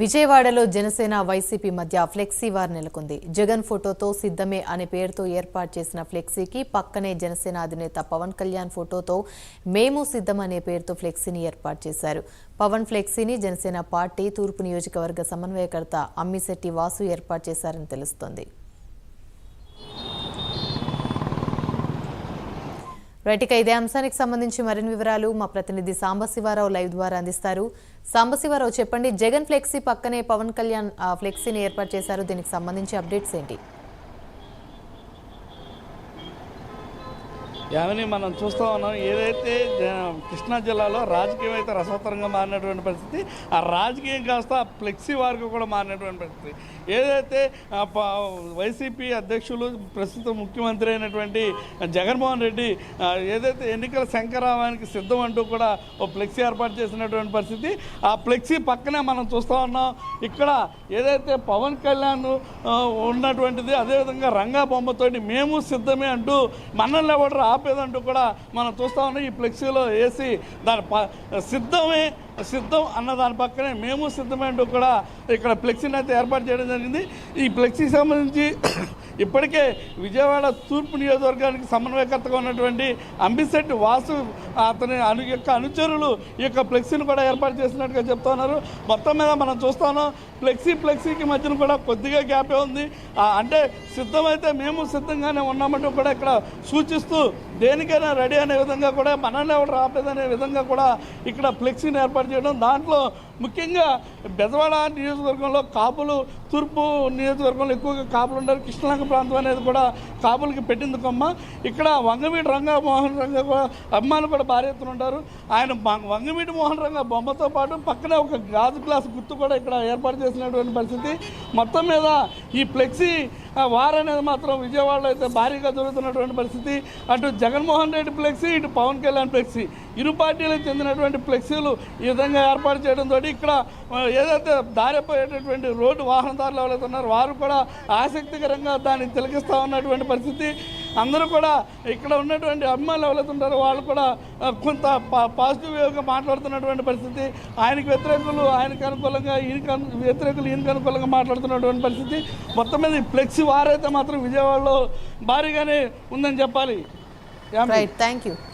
విజయవాడలో జనసేన వైసీపీ మధ్య flexi war నెలకొంది. జగన్ ఫోటోతో సిద్ధమే అనే పేరుతో ఏర్పాటు చేసిన ఫ్లెక్సీకి పక్కనే జనసేన అధినేత పవన్ కళ్యాణ్ ఫోటోతో మేము సిద్ధం అనే పేరుతో ఫ్లెక్సీని ఏర్పాటు చేశారు. పవన్ ఫ్లెక్సీని జనసేన పార్టీ తూర్పు నియోజకవర్గ సమన్వయకర్త అమ్మిశెట్టి వాసు ఏర్పాటు చేశారని తెలుస్తోంది. రైట్ ఇక ఇదే అంశానికి సంబంధించి మరిన్ని వివరాలు మా ప్రతినిధి సాంబశివారావు లైవ్ ద్వారా అందిస్తారు. సాంబశివారావు చెప్పండి జగన్ ఫ్లెక్సీ పక్కనే పవన్ కళ్యాణ్ ఆ, ఫ్లెక్సీని ఏర్పాటు చేశారు. దీనికి సంబంధించి అప్డేట్స్ ఏంటి? ఏమని మనం చూస్తూ ఉన్నాం. ఏదైతే కృష్ణా జిల్లాలో రాజకీయం అయితే రసవత్తరంగా మారినటువంటి పరిస్థితి ఆ రాజకీయం కాస్త ఫ్లెక్సీ వారికి కూడా మారినటువంటి పరిస్థితి. ఏదైతే వైసీపీ అధ్యక్షులు ప్రస్తుత ముఖ్యమంత్రి అయినటువంటి జగన్మోహన్ రెడ్డి ఏదైతే ఎన్నికల శంకరావానికి సిద్ధం అంటూ కూడా ఓ ఫ్లెక్సీ ఏర్పాటు చేసినటువంటి పరిస్థితి ఆ ఫ్లెక్సీ పక్కనే మనం చూస్తూ ఉన్నాం. ఇక్కడ ఏదైతే పవన్ కళ్యాణ్ ఉన్నటువంటిది అదేవిధంగా రంగా బొమ్మతోటి మేము సిద్ధమే అంటూ మనల్ని ఎవరు ఆపేదంటూ కూడా మనం చూస్తా ఉన్నాం. ఈ ఫ్లెక్సీలో వేసి దాని ప- సిద్ధమే సిద్ధం అన్న దాని పక్కనే మేము సిద్ధమే అంటూ కూడా ఇక్కడ ఫ్లెక్సీని అయితే ఏర్పాటు చేయడం జరిగింది. ఈ ఫ్లెక్సీకి సంబంధించి ఇప్పటికే విజయవాడ తూర్పు నియోజకవర్గానికి సమన్వయకర్తగా ఉన్నటువంటి అంబిశెట్టి వాసు అతని అను యొక్క అనుచరులు ఈ యొక్క ఫ్లెక్సీని కూడా ఏర్పాటు చేసినట్టుగా చెప్తున్నారు మొత్తం మీద మనం చూస్తాను ఫ్లెక్సీ ఫ్లెక్సీకి మధ్యన కూడా కొద్దిగా గ్యాపే ఉంది. అంటే సిద్ధమైతే మేము సిద్ధంగానే ఉన్నామంటూ కూడా ఇక్కడ సూచిస్తూ దేనికైనా రెడీ అనే విధంగా కూడా మనల్ని ఎవరు రాపేదనే విధంగా కూడా ఇక్కడ ఫ్లెక్సీని ఏర్పాటు చేయడం దాంట్లో ముఖ్యంగా బెజవాడ నియోజకవర్గంలో కాపులు తూర్పు నియోజకవర్గంలో ఎక్కువగా కాపులు ఉండరు కృష్ణలంక ప్రాంతం అనేది కూడా కాపులకి పెట్టింది కొమ్మ ఇక్కడ వంగవీటి రంగా మోహన్ రంగ కూడా అభిమానులు కూడా భారీ ఎత్తున ఉంటారు. ఆయన వంగవీటి మోహన్ రంగ బొమ్మతో పాటు పక్కనే ఒక గాజు గ్లాస్ గుర్తు కూడా ఇక్కడ ఏర్పాటు చేసినటువంటి పరిస్థితి. మొత్తం మీద ఈ ఫ్లెక్సీ వార్ అనేది మాత్రం విజయవాడలో అయితే భారీగా జరుగుతున్నటువంటి పరిస్థితి. అటు జగన్మోహన్ రెడ్డి ఫ్లెక్సీ ఇటు పవన్ కళ్యాణ్ ఫ్లెక్సీ. ఇరు పార్టీలకు చెందినటువంటి ఫ్లెక్సీలు ఈ విధంగా ఏర్పాటు చేయడంతో ఇక్కడ ఏదైతే దారిపోయేటటువంటి రోడ్డు వాహనదారులు ఎవరైతే ఉన్నారో వారు కూడా ఆసక్తికరంగా దాన్ని తిలకిస్తూ ఉన్నటువంటి పరిస్థితి. అందరూ కూడా ఇక్కడ ఉన్నటువంటి అభిమానులు ఎవరైతుంటారో వాళ్ళు కూడా కొంత పా- పాజిటివ్ వేవ్గా మాట్లాడుతున్నటువంటి పరిస్థితి. ఆయనకు వ్యతిరేకులు ఆయనకు అనుకూలంగా ఈయనకు వ్యతిరేకులు ఈయనకు అనుకూలంగా మాట్లాడుతున్నటువంటి పరిస్థితి. మొత్తం మీద ఈ ఫ్లెక్సీ వారైతే మాత్రం విజయవాడలో భారీగానే ఉందని చెప్పాలి. Thank you